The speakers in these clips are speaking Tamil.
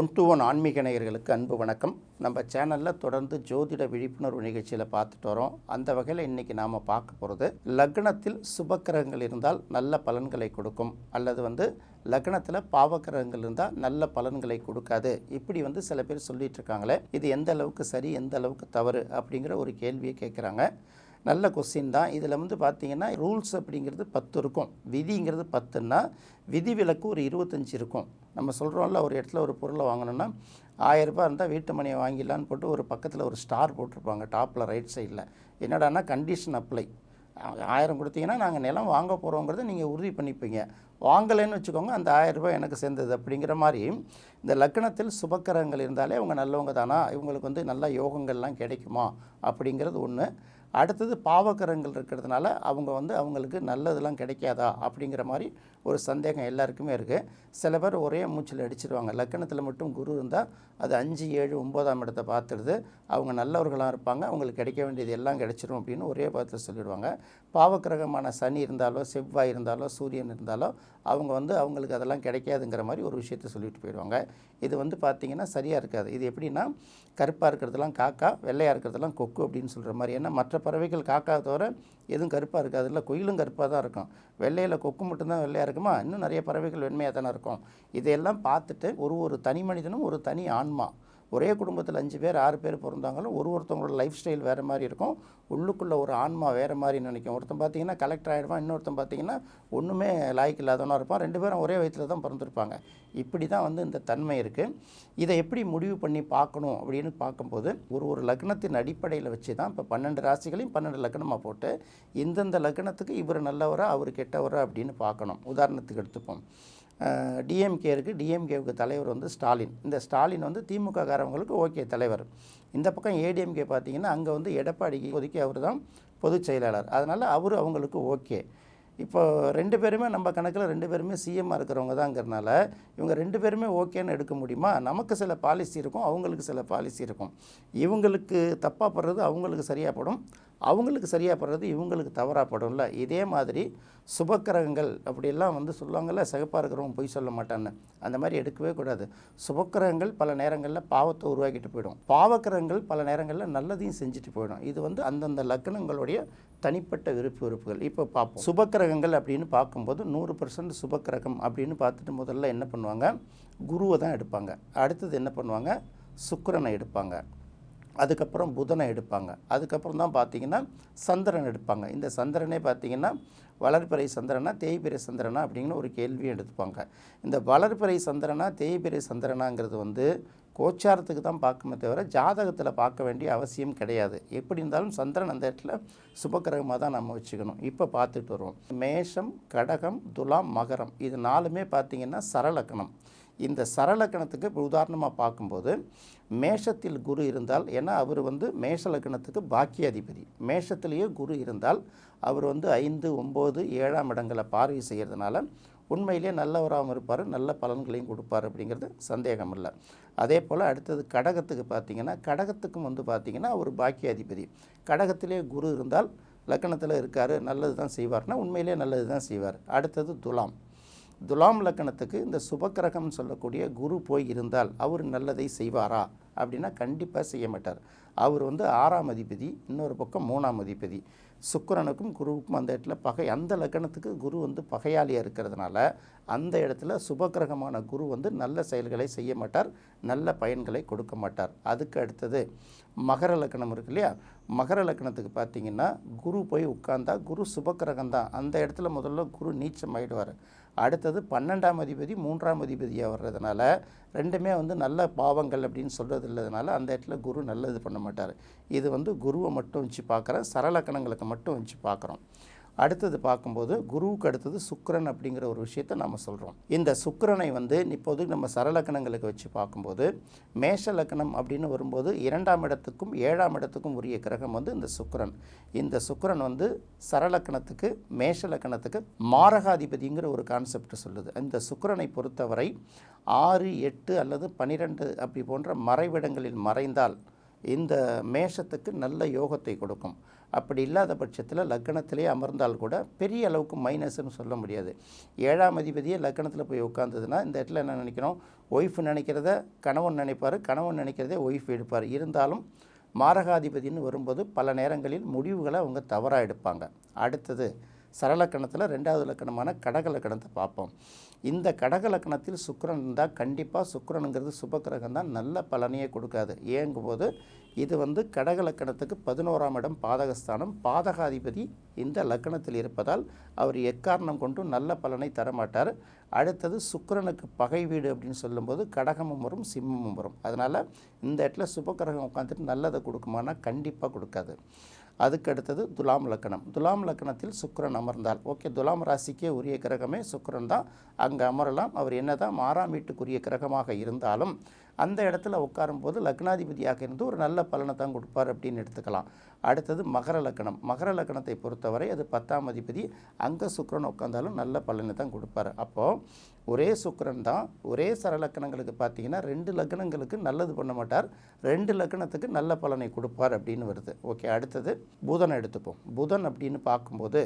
ஒன் டு ஒன் ஆன்மீக நேயர்களுக்கு அன்பு வணக்கம். நம்ம சேனலில் தொடர்ந்து ஜோதிட விழிப்புணர்வு நிகழ்ச்சியில் பார்த்துட்டு வரோம். அந்த வகையில் இன்றைக்கி நாம் பார்க்க போகிறது லக்னத்தில் சுபக்கிரகங்கள் இருந்தால் நல்ல பலன்களை கொடுக்கும். அல்லது வந்து லக்னத்தில் பாவக்கிரகங்கள் இருந்தால் நல்ல பலன்களை கொடுக்காது. இப்படி வந்து சில பேர் சொல்லிகிட்ருக்காங்களே இது எந்த அளவுக்கு சரி எந்த அளவுக்கு தவறு அப்படிங்கிற ஒரு கேள்வியை கேட்குறாங்க நல்ல கொஸ்டின் தான். இதில் வந்து பார்த்தீங்கன்னா ரூல்ஸ் அப்படிங்கிறது பத்து இருக்கும். விதிங்கிறது பத்துன்னா விதிவிலக்கு ஒரு இருபத்தஞ்சி இருக்கும். நம்ம சொல்கிறோம்ல ஒரு இடத்துல ஒரு பொருளை வாங்கணும்னா ஆயரரூபா இருந்தால் வீட்டு மணியை வாங்கிடலான்னு போட்டு ஒரு பக்கத்தில் ஒரு ஸ்டார் போட்டிருப்பாங்க டாப்பில் ரைட் சைடில் என்னடான்னா கண்டிஷன் அப்ளை ஆயிரம் கொடுத்தீங்கன்னா நாங்கள் நிலம் வாங்க போகிறோங்கிறத நீங்கள் உறுதி பண்ணிப்பீங்க. வாங்கலைன்னு வச்சுக்கோங்க அந்த ஆயிரம் ரூபாய் எனக்கு சேர்ந்தது அப்படிங்கிற மாதிரி இந்த லக்னத்தில் சுபக்கரங்கள் இருந்தாலே அவங்க நல்லவங்க தானா? இவங்களுக்கு வந்து நல்ல யோகங்கள்லாம் கிடைக்குமா? அப்படிங்கிறது ஒன்று அடுத்தது பாவக்கரங்கள் இருக்கிறதுனால அவங்க வந்து அவங்களுக்கு நல்லதெல்லாம் கிடைக்காதா அப்படிங்கிற மாதிரி ஒரு சந்தேகம் எல்லாருக்குமே இருக்குது சில பேர் ஒரே மூச்சில் அடிச்சிருவாங்க. லக்கணத்தில் மட்டும் குரு இருந்தால் அது அஞ்சு ஏழு ஒம்போதாம் இடத்தை பார்த்துடுது. அவங்க நல்லவர்களாக இருப்பாங்க. அவங்களுக்கு கிடைக்க வேண்டியது எல்லாம் கிடைச்சிரும் அப்படின்னு ஒரே பாதத்தில் சொல்லிடுவாங்க. பாவக்கிரகமான சனி இருந்தாலோ செவ்வாய் இருந்தாலோ சூரியன் இருந்தாலோ அவங்க வந்து அவங்களுக்கு அதெல்லாம் கிடைக்காதுங்கிற மாதிரி ஒரு விஷயத்த சொல்லிட்டு போயிடுவாங்க. இது வந்து பார்த்திங்கன்னா சரியாக இருக்காது. இது எப்படின்னா கருப்பாக இருக்கிறதெல்லாம் காக்கா வெள்ளையாக இருக்கிறதுலாம் கொக்கு அப்படின்னு சொல்கிற மாதிரி. ஏன்னா மற்ற பறவைகள் காக்கா தவிர எதுவும் கருப்பாக இருக்காது. இல்லை குயிலும் கருப்பாக தான் இருக்கும். வெள்ளையில் கொக்கு மட்டும்தான் வெள்ளையாக இருக்குமா? இன்னும் நிறைய பறவைகள் வெண்மையாக தானே இருக்கும். இதையெல்லாம் பார்த்துட்டு ஒரு ஒரு தனி மனிதனும் ஒரு தனி ஆன்மா. ஒரே குடும்பத்தில் அஞ்சு பேர் ஆறு பேர் பிறந்தாங்களும் ஒரு ஒருத்தவங்களோட லைஃப் ஸ்டைல் வேறு மாதிரி இருக்கும். உள்ளுக்குள்ளே ஒரு ஆன்மா வேறு மாதிரி நினைக்கும். ஒருத்தன் பார்த்தீங்கன்னா கலெக்டர் ஆகிடுவான் இன்னொருத்தன் பார்த்தீங்கன்னா ஒன்றுமே லாய்க்கு இல்லாதவனாக இருப்பான். ரெண்டு பேரும் ஒரே வயத்தில் தான் பிறந்திருப்பாங்க. இப்படி தான் வந்து இந்த தன்மை இருக்குது இதை எப்படி முடிவு பண்ணி பார்க்கணும் அப்படின்னு பார்க்கும்போது ஒரு ஒரு லக்னத்தின் அடிப்படையில் வச்சு தான் இப்போ பன்னெண்டு ராசிகளையும் பன்னெண்டு லக்னமாக போட்டு இந்தந்த லக்னத்துக்கு இவர் நல்லவரா அவர் கெட்டவரா அப்படின்னு பார்க்கணும். உதாரணத்துக்கு எடுத்துப்போம். டிஎம்கே இருக்குது டிஎம்கேவுக்கு தலைவர் வந்து ஸ்டாலின். இந்த ஸ்டாலின் வந்து திமுக காரவங்களுக்கு ஓகே தலைவர். இந்த பக்கம் ஏடிஎம்கே பார்த்தீங்கன்னா அங்கே வந்து எடப்பாடிக்கு ஒதுக்கி அவர் தான் பொதுச் செயலாளர். அதனால் அவர் அவங்களுக்கு ஓகே. இப்போ ரெண்டு பேருமே நம்ம கணக்கில் ரெண்டு பேருமே சிஎம்மாக இருக்கிறவங்க தாங்கிறனால இவங்க ரெண்டு பேருமே ஓகேன்னு எடுக்க முடியுமா? நமக்கு சில பாலிசி இருக்கும் அவங்களுக்கு சில பாலிசி இருக்கும். இவங்களுக்கு தப்பாக படுறது அவங்களுக்கு சரியாக படும். அவங்களுக்கு சரியாக படுறது இவங்களுக்கு தவறாக படும்ல. இதே மாதிரி சுபக்கிரகங்கள் அப்படியெல்லாம் வந்து சொல்லுவாங்கள்ல சிகப்பாக இருக்கிறவங்க பொய் சொல்ல மாட்டான்னு. அந்த மாதிரி எடுக்கவே கூடாது. சுபக்கிரகங்கள் பல நேரங்களில் பாவத்தை உருவாக்கிட்டு போயிடும். பாவக்கிரகங்கள் பல நேரங்களில் நல்லதையும் செஞ்சுட்டு போயிடும். இது வந்து அந்தந்த லக்னங்களுடைய தனிப்பட்ட விருப்பு விருப்புகள் இப்போ பார்ப்போம். சுபக்கிரகங்கள் அப்படின்னு பார்க்கும்போது நூறு பர்சன்ட் சுபக்கிரகம் அப்படின்னு பார்த்துட்டு முதல்ல என்ன பண்ணுவாங்க? குருவை தான் எடுப்பாங்க. அடுத்தது என்ன பண்ணுவாங்க? சுக்கரனை எடுப்பாங்க. அதுக்கப்புறம் புதனை எடுப்பாங்க. அதுக்கப்புறம் தான் பார்த்தீங்கன்னா சந்திரன் எடுப்பாங்க. இந்த சந்திரனே பார்த்தீங்கன்னா வளர்பிறை சந்திரனா தேய்பிறை சந்திரனா அப்படிங்கிற ஒரு கேள்வியும் எடுத்துப்பாங்க. இந்த வளர்பிறை சந்திரனா தேய்பிறை சந்திரனாங்கிறது வந்து கோச்சாரத்துக்கு தான் பார்க்கணுமே தவிர ஜாதகத்தில் பார்க்க வேண்டிய அவசியம் கிடையாது. எப்படி இருந்தாலும் சந்திரன் அந்த இடத்துல சுபக்கிரகமாக தான் நம்ம வச்சுக்கணும். இப்போ பார்த்துட்டு வருவோம். மேஷம் கடகம் துலாம் மகரம். இது நாலுமே பார்த்தீங்கன்னா சரலக்கணம். இந்த சரலக்கணத்துக்கு இப்போ உதாரணமாக பார்க்கும்போது மேஷத்தில் குரு இருந்தால் ஏன்னா அவர் வந்து மேஷ லக்கணத்துக்கு பாக்கியாதிபதி. மேஷத்திலேயே குரு இருந்தால் அவர் வந்து ஐந்து ஒம்பது ஏழாம் இடங்களை பார்வை செய்கிறதுனால உண்மையிலேயே நல்லவராகவும் இருப்பார் நல்ல பலன்களையும் கொடுப்பார் அப்படிங்கிறது சந்தேகம் இல்லை அதே போல் அடுத்தது கடகத்துக்கு பார்த்தீங்கன்னா கடகத்துக்கும் வந்து பார்த்திங்கன்னா அவர் பாக்கியாதிபதி. கடகத்திலே குரு இருந்தால் லக்கணத்தில் இருக்கார் நல்லது தான் செய்வார்னா உண்மையிலே நல்லது தான் செய்வார். அடுத்தது துலாம். துலாம் லக்கணத்துக்கு இந்த சுபக்கிரகம் சொல்லக்கூடிய குரு போய் இருந்தால் அவர் நல்லதை செய்வாரா? அப்படின்னா கண்டிப்பாக செய்ய மாட்டார். அவர் வந்து ஆறாம் அதிபதி இன்னொரு பக்கம் மூணாம் அதிபதி. சுக்கிரனுக்கும் குருவுக்கும் அந்த இடத்துல பகை. அந்த லக்கணத்துக்கு குரு வந்து பகையாளியாக இருக்கிறதுனால அந்த இடத்துல சுபக்கிரகமான குரு வந்து நல்ல செயல்களை செய்ய மாட்டார் நல்ல பயன்களை கொடுக்க மாட்டார். அதுக்கு அடுத்தது மகர லக்கணம் இருக்கு இல்லையா? மகர லக்கணத்துக்கு பார்த்தீங்கன்னா குரு போய் உட்கார்ந்தா குரு சுபக்கிரகம் தான் அந்த இடத்துல முதல்ல குரு நீச்சம் ஆயிடுவார் அடுத்தது பன்னெண்டாம் அதிபதி மூன்றாம் அதிபதியாக வர்றதுனால ரெண்டுமே வந்து நல்ல பாவங்கள் அப்படின்னு சொல்கிறது இல்லாதனால அந்த இடத்துல குரு நல்லது பண்ண மாட்டார். இது வந்து குருவை மட்டும் வச்சு பார்க்குறேன் சரலக்கணங்களுக்கு மட்டும் வச்சு பார்க்குறோம். அடுத்தது பார்க்கும்போது குருவுக்கு அடுத்தது சுக்கரன் அப்படிங்கிற ஒரு விஷயத்தை நம்ம சொல்கிறோம் இந்த சுக்கரனை வந்து இப்போது நம்ம சரலக்கணங்களுக்கு வச்சு பார்க்கும்போது மேஷ லக்கணம் அப்படின்னு வரும்போது இரண்டாம் இடத்துக்கும் ஏழாம் இடத்துக்கும் உரிய கிரகம் வந்து இந்த சுக்கரன். இந்த சுக்கரன் வந்து சரலக்கணத்துக்கு மேஷ லக்கணத்துக்கு மாரகாதிபதிங்கிற ஒரு கான்செப்ட் சொல்லுது. இந்த சுக்கரனை பொறுத்தவரை ஆறு எட்டு அல்லது பனிரெண்டு அப்படி போன்ற மறைவிடங்களில் மறைந்தால் இந்த மேஷத்துக்கு நல்ல யோகத்தை கொடுக்கும். அப்படி இல்லாத பட்சத்தில் லக்கணத்திலே அமர்ந்தால் கூட பெரிய அளவுக்கு மைனஸ்னு சொல்ல முடியாது. ஏழாம் அதிபதியே லக்கணத்தில் போய் உட்காந்ததுன்னா இந்த இடத்துல என்ன நினைக்கிறோம்? ஒய்ஃப் நினைக்கிறத கணவன் நினைப்பார் கணவன் நினைக்கிறதே ஒய்ஃப் எடுப்பார். இருந்தாலும் மாரகாதிபதின்னு வரும்போது பல நேரங்களில் முடிவுகளை அவங்க தவறாக எடுப்பாங்க. அடுத்தது சரலக்கணத்தில் ரெண்டாவது லக்கணமான கடக லக்கணத்தை பார்ப்போம். இந்த கடக லக்கணத்தில் சுக்கரன் இருந்தால் கண்டிப்பாக சுக்கரனுங்கிறது சுபக்கிரகம் தான் நல்ல பலனையே கொடுக்காது. ஏங்கும்போது இது வந்து கடக லக்கணத்துக்கு பதினோராம் இடம் பாதகஸ்தானம். பாதகாதிபதி இந்த லக்கணத்தில் இருப்பதால் அவர் எக்காரணம் கொண்டும் நல்ல பலனை தரமாட்டார். அடுத்தது சுக்கரனுக்கு பகை வீடு அப்படின்னு சொல்லும்போது கடகமும் வரும் சிம்மமும் வரும். அதனால் இந்த இடத்துல சுபக்கிரகம் உட்காந்துட்டு நல்லதை கொடுக்குமானா கண்டிப்பாக கொடுக்காது. அதுக்கு அடுத்தது துலாம் லக்கணம். துலாம் லக்கணத்தில் சுக்கரன் அமர்ந்தால் ஓகே துலாம் ராசிக்கே உரிய கிரகமே சுக்கரன் தான். அங்கே அமரலாம். அவர் என்னதான் ஆறாம் வீட்டுக்குரிய கிரகமாக இருந்தாலும் அந்த இடத்துல உட்காரும்போது லக்னாதிபதியாக இருந்து ஒரு நல்ல பலனை தான் கொடுப்பார் அப்படின்னு எடுத்துக்கலாம். அடுத்தது மகர லக்கணம் மகர லக்கணத்தை பொறுத்தவரை அது பத்தாம் அதிபதி. அங்கே சுக்கிரன் உட்காந்தாலும் நல்ல பலனை தான் கொடுப்பார். அப்போது ஒரே சுக்கரன் தான். ஒரே சரலக்கணங்களுக்கு பார்த்தீங்கன்னா ரெண்டு லக்கணங்களுக்கு நல்லது பண்ண மாட்டார். ரெண்டு லக்கணத்துக்கு நல்ல பலனை கொடுப்பார் அப்படின்னு வருது. ஓகே அடுத்தது புதனை எடுத்துப்போம். புதன் அப்படின்னு பார்க்கும்போது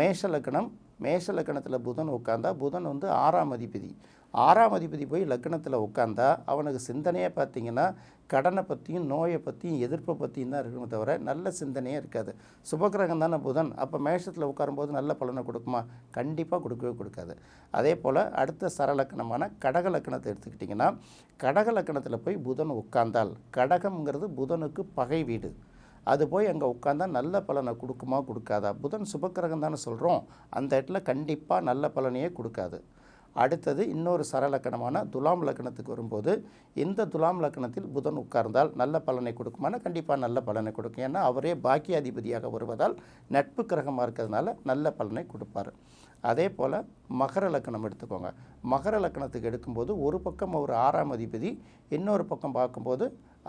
மேஷ லக்கணம் மேஷ லக்கணத்தில் புதன் உட்காந்தா புதன் வந்து ஆறாம் அதிபதி. ஆறாம் அதிபதி போய் லக்னத்தில் உட்காந்தா அவனுக்கு சிந்தனையே பார்த்தீங்கன்னா கடனை பற்றியும் நோயை பற்றியும் எதிர்ப்பை பற்றியும் தான் இருக்குமே தவிர நல்ல சிந்தனையே இருக்காது. சுபகிரகம் தானே புதன். அப்போ மேஷத்தில் உட்காரும்போது நல்ல பலனை கொடுக்குமா? கண்டிப்பாக கொடுக்கவே கொடுக்காது. அதே போல் அடுத்த சரலக்கணமான கடக லக்கணத்தை எடுத்துக்கிட்டிங்கன்னா கடக லக்கணத்தில் போய் புதன் உட்கார்ந்தால் கடகம்ங்கிறது புதனுக்கு பகை வீடு. அது போய் அங்கே உட்காந்தா நல்ல பலனை கொடுக்குமா? கொடுக்காதா? புதன் சுபக்கிரகம் தானே சொல்கிறோம் அந்த இடத்துல கண்டிப்பாக நல்ல பலனையே கொடுக்காது. அடுத்தது இன்னொரு சரலக்கணமான துலாம் லக்கணத்துக்கு வரும்போது இந்த துலாம் லக்கணத்தில் புதன் உட்கார்ந்தால் நல்ல பலனை கொடுக்குமானா? கண்டிப்பாக நல்ல பலனை கொடுக்கும். ஏன்னா அவரே பாக்கியாதிபதியாக வருவதால் நட்பு கிரகமாக இருக்கிறதுனால நல்ல பலனை கொடுப்பார். அதே போல் மகர லக்கணம் எடுத்துக்கோங்க. மகர லக்கணத்துக்கு எடுக்கும்போது ஒரு பக்கம் ஒரு ஆறாம் அதிபதி இன்னொரு பக்கம் பார்க்கும்போது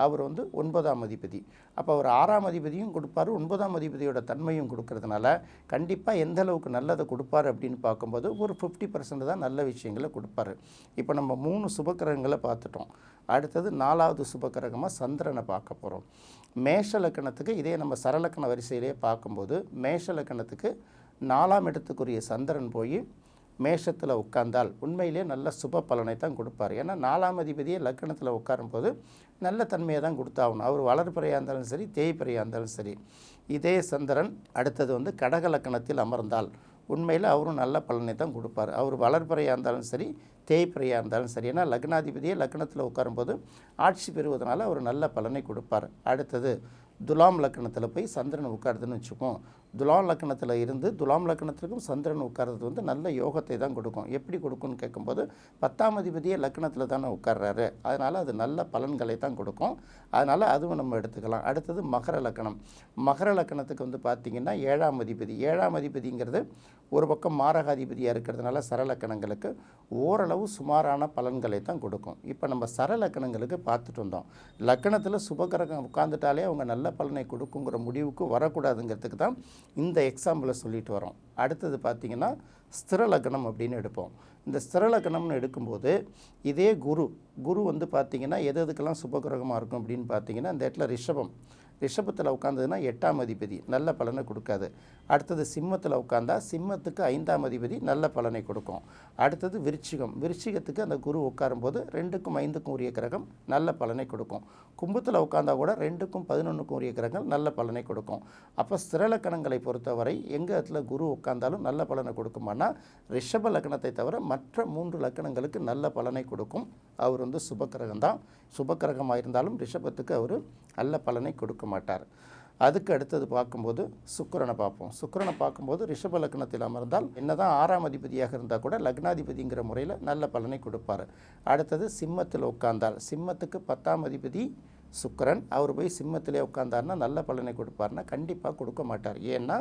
அவர் வந்து ஒன்பதாம் அதிபதி. அப்போ அவர் ஆறாம் அதிபதியும் கொடுப்பாரு ஒன்பதாம் அதிபதியோட தன்மையும் கொடுக்கறதுனால கண்டிப்பாக எந்த அளவுக்கு நல்லதை கொடுப்பாரு அப்படின்னு பார்க்கும்போது ஒரு ஃபிஃப்டி பர்சன்ட் தான் நல்ல விஷயங்களை கொடுப்பாரு. இப்போ நம்ம மூணு சுபக்கிரகங்களை பார்த்துட்டோம். அடுத்தது நாலாவது சுபக்கிரகமாக சந்திரனை பார்க்க போகிறோம் மேஷ லக்கணத்துக்கு இதே நம்ம சரலக்கண வரிசையிலே பார்க்கும்போது மேஷ லக்கணத்துக்கு நாலாம் இடத்துக்குரிய சந்திரன் போய் மேஷத்தில் உட்கார்ந்தால் உண்மையிலே நல்ல சுப பலனை தான் கொடுப்பார். ஏன்னா நாலாம் அதிபதியே லக்கணத்தில் உட்காரும்போது நல்ல தன்மையை தான் கொடுத்தாகணும். அவர் வளர்பிறையாக இருந்தாலும் சரி தேய்பிறையாக இருந்தாலும் சரி. இதே சந்திரன் அடுத்தது வந்து கடக லக்கணத்தில் அமர்ந்தால் உண்மையில் அவரும் நல்ல பலனை தான் கொடுப்பார். அவர் வளர்பிறையாக இருந்தாலும் சரி தேய்பிறையாக இருந்தாலும் சரி. ஏன்னா லக்னாதிபதியே லக்னத்தில் உட்காரும்போது ஆட்சி பெறுவதனால அவர் நல்ல பலனை கொடுப்பார். அடுத்தது துலாம் லக்கணத்தில் போய் சந்திரன் உட்காருதுன்னு வச்சுக்கோம். துலாம் லக்கணத்தில் இருந்து துலாம் லக்கணத்திற்கும் சந்திரன் உட்கார்றது வந்து நல்ல யோகத்தை தான் கொடுக்கும். எப்படி கொடுக்கும்னு கேட்கும்போது பத்தாம் அதிபதியே லக்கணத்தில் தானே உட்கார்றாரு. அதனால் அது நல்ல பலன்களை தான் கொடுக்கும். அதனால் அதுவும் நம்ம எடுத்துக்கலாம். அடுத்தது மகர லக்கணம். மகர லக்கணத்துக்கு வந்து பார்த்திங்கன்னா ஏழாம் அதிபதி. ஏழாம் அதிபதிங்கிறது ஒரு பக்கம் மாரகாதிபதியாக இருக்கிறதுனால சரலக்கணங்களுக்கு ஓரளவு சுமாரான பலன்களை தான் கொடுக்கும். இப்போ நம்ம சரலக்கணங்களுக்கு பார்த்துட்டு வந்தோம். லக்கணத்தில் சுபகிரகம் உட்காந்துட்டாலே அவங்க நல்ல பலனை கொடுக்குங்கிற முடிவுக்கு வரக்கூடாதுங்கிறதுக்கு தான் இந்த எக்ஸாம்பிளை சொல்லிட்டு வரோம். அடுத்தது பார்த்திங்கன்னா ஸ்திர லக்னம் அப்படின்னு எடுப்போம். இந்த ஸ்திர லக்னம்னு எடுக்கும்போது இதே குரு குரு வந்து பார்த்திங்கன்னா எது எதுக்கெல்லாம் சுபகிரகமாக இருக்கும் அப்படின்னு பார்த்தீங்கன்னா இந்த இடத்துல ரிஷபம். ரிஷபத்தில் உட்காந்ததுன்னா எட்டாம் அதிபதி. நல்ல பலனை கொடுக்காது. அடுத்தது சிம்மத்தில் உட்காந்தா சிம்மத்துக்கு ஐந்தாம் அதிபதி நல்ல பலனை கொடுக்கும். அடுத்தது விருச்சிகம். விருச்சிகத்துக்கு அந்த குரு உட்காரும்போது ரெண்டுக்கும் ஐந்துக்கும் உரிய கிரகம் நல்ல பலனை கொடுக்கும். கும்பத்தில் உட்காந்தா கூட ரெண்டுக்கும் பதினொன்றுக்கும் உரிய கிரகங்கள் நல்ல பலனை கொடுக்கும். அப்போ ஸ்திர லக்கணங்களை பொறுத்தவரை எங்கள் இடத்துல குரு உட்கார்ந்தாலும் நல்ல பலனை கொடுக்குமானா ரிஷப லக்கணத்தை தவிர மற்ற மூன்று லக்கணங்களுக்கு நல்ல பலனை கொடுக்கும். அவர் வந்து சுபக்கிரகம் தான் சுபக்கிரகமாக இருந்தாலும் ரிஷபத்துக்கு அவர் நல்ல பலனை கொடுக்க மாட்டார். அதுக்கு அடுத்தது பார்க்கும்போது சுக்கரனை பார்ப்போம். சுக்கரனை பார்க்கும்போது ரிஷப லக்னத்தில் அமர்ந்தால் என்னதான் ஆறாம் அதிபதியாக இருந்தால் கூட லக்னாதிபதிங்கிற முறையில் நல்ல பலனை கொடுப்பார். அடுத்தது சிம்மத்தில் உட்கார்ந்தால் சிம்மத்துக்கு பத்தாம் அதிபதி சுக்கரன். அவர் போய் சிம்மத்திலே உட்கார்ந்தார்னா நல்ல பலனை கொடுப்பார்னா கண்டிப்பாக கொடுக்க மாட்டார். ஏன்னா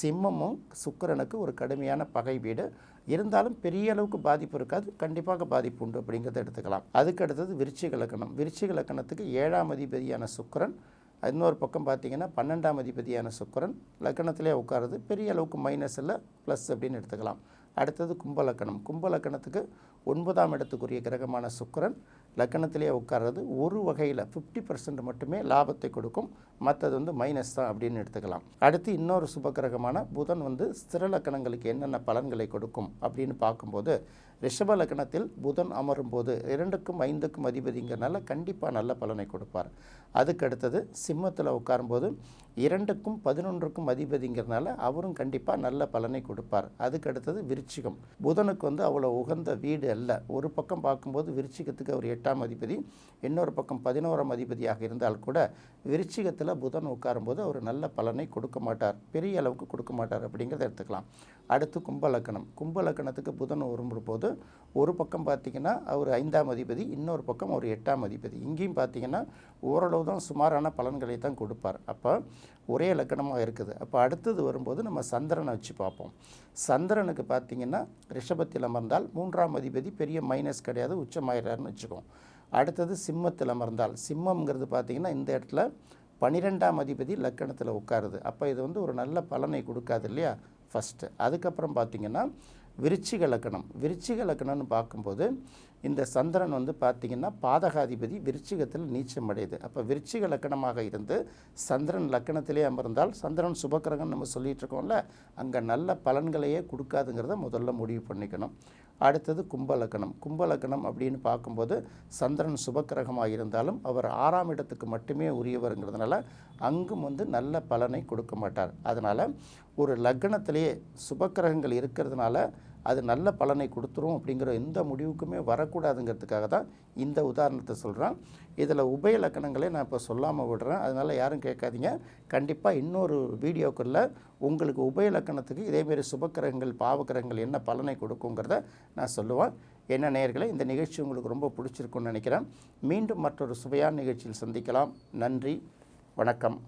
சிம்மமும் சுக்கிரனுக்கு ஒரு கடுமையான பகை வீடு. இருந்தாலும் பெரிய அளவுக்கு பாதிப்பு இருக்காது. கண்டிப்பாக பாதிப்பு உண்டு அப்படிங்கிறத எடுத்துக்கலாம். அதுக்கு அடுத்தது விருச்சிக லக்கணம் விருச்சிக லக்கணத்துக்கு ஏழாம் அதிபதியான சுக்கிரன். இன்னொரு பக்கம் பார்த்தீங்கன்னா பன்னெண்டாம் அதிபதியான சுக்கிரன் லக்கணத்திலே உட்காருது. பெரிய அளவுக்கு மைனஸ் இல்லை ப்ளஸ் அப்படின்னு எடுத்துக்கலாம். அடுத்தது கும்பலக்கணம். கும்பலக்கணத்துக்கு ஒன்பதாம் இடத்துக்குரிய கிரகமான சுக்கிரன். லக்கணத்திலே உட்கார்றது ஒரு வகையில் ஃபிஃப்டி பர்சன்ட் மட்டுமே லாபத்தை கொடுக்கும். மற்றது வந்து மைனஸ் தான் அப்படின்னு எடுத்துக்கலாம். அடுத்து இன்னொரு சுபகிரகமான புதன் வந்து ஸ்திர லக்கணங்களுக்கு என்னென்ன பலன்களை கொடுக்கும் அப்படின்னு பார்க்கும்போது ரிஷப லக்கணத்தில் புதன் அமரும் போது இரண்டுக்கும் ஐந்துக்கும் அதிபதிங்கிறனால கண்டிப்பாக நல்ல பலனை கொடுப்பார். அதுக்கு அடுத்தது சிம்மத்தில் உட்காரும்போது இரண்டுக்கும் பதினொன்றுக்கும் அதிபதிங்கிறனால அவரும் கண்டிப்பாக நல்ல பலனை கொடுப்பார். அதுக்கு அடுத்தது விருச்சிகம். புதனுக்கு வந்து அவ்வளோ உகந்த வீடு அல்ல. ஒரு பக்கம் பார்க்கும்போது விருச்சிகத்துக்கு அவர் எட்டாம் எட்டாம் அதிபதி இன்னொரு பக்கம் பதினோராம் அதிபதியாக இருந்தால் கூட விருச்சிகத்தில் புதன் உட்காரும்போது அவர் நல்ல பலனை கொடுக்க மாட்டார். பெரிய அளவுக்கு கொடுக்க மாட்டார் அப்படிங்கிறத எடுத்துக்கலாம். அடுத்து கும்பலக்கணம் கும்பலக்கணத்துக்கு புதன் வரும்போது ஒரு பக்கம் பார்த்தீங்கன்னா அவர் ஐந்தாம் அதிபதி இன்னொரு பக்கம் ஒரு எட்டாம் அதிபதி. இங்கேயும் பார்த்தீங்கன்னா ஓரளவு தான் சுமாரான பலன்களை தான் கொடுப்பார். அப்போ ஒரே லக்கணமாக இருக்குது. அப்போ அடுத்தது வரும்போது நம்ம சந்திரனை வச்சு பார்ப்போம். சந்திரனுக்கு பார்த்தீங்கன்னா ரிஷபத்தில் அமர்ந்தால் மூன்றாம் அதிபதி பெரிய மைனஸ் கிடையாது உச்சமாயிறாருன்னு வச்சுக்கோம் அடுத்தது சிம்மத்தில் அமர்ந்தால். சிம்மம்ங்கிறது பார்த்தீங்கன்னா இந்த இடத்துல பனிரெண்டாம் அதிபதி லக்கணத்தில் உட்காருது. அப்போ இது வந்து ஒரு நல்ல பலனை கொடுக்காது இல்லையா? ஃபஸ்ட்டு அதுக்கப்புறம் பார்த்தீங்கன்னா விருச்சிக லக்கணம். விருச்சிக லக்கணம்னு பார்க்கும்போது இந்த சந்திரன் வந்து பார்த்திங்கன்னா பாதகாதிபதி விருச்சிகத்தில் நீச்சம் அடையுது அப்போ விருச்சிக லக்கணமாக இருந்து சந்திரன் லக்கணத்திலே அமர்ந்தால் சந்திரன் சுபக்கிரகம் நம்ம சொல்லிட்டு இருக்கோம்ல அங்கே நல்ல பலன்களையே கொடுக்காதுங்கிறத முதல்ல முடிவு பண்ணிக்கணும். அடுத்தது கும்பலக்கணம் கும்பலக்கணம் அப்படின்னு பார்க்கும்போது சந்திரன் சுபக்கிரகமாக இருந்தாலும் அவர் ஆறாம் இடத்துக்கு மட்டுமே உரியவருங்கிறதுனால அங்கும் வந்து நல்ல பலனை கொடுக்க மாட்டார். அதனால் ஒரு லக்னத்திலேயே சுபக்கிரகங்கள் இருக்கிறதுனால அது நல்ல பலனை கொடுத்துரும் அப்படிங்கிற எந்த முடிவுக்குமே வரக்கூடாதுங்கிறதுக்காக தான் இந்த உதாரணத்தை சொல்கிறேன் இதில் உபய லக்கணங்களே நான் இப்போ சொல்லாமல் விடுறேன். அதனால் யாரும் கேட்காதீங்க. கண்டிப்பாக இன்னொரு வீடியோக்குள்ளே உங்களுக்கு உபய லக்கணத்துக்கு இதேமாரி சுபக்கிரகங்கள் பாவக்கிரகங்கள் என்ன பலனை கொடுக்குங்கிறத நான் சொல்லுவேன். என்ன நேயர்களே இந்த நிகழ்ச்சி உங்களுக்கு ரொம்ப பிடிச்சிருக்குன்னு நினைக்கிறேன். மீண்டும் மற்றொரு சுவையான நிகழ்ச்சியில் சந்திக்கலாம். நன்றி. வணக்கம்.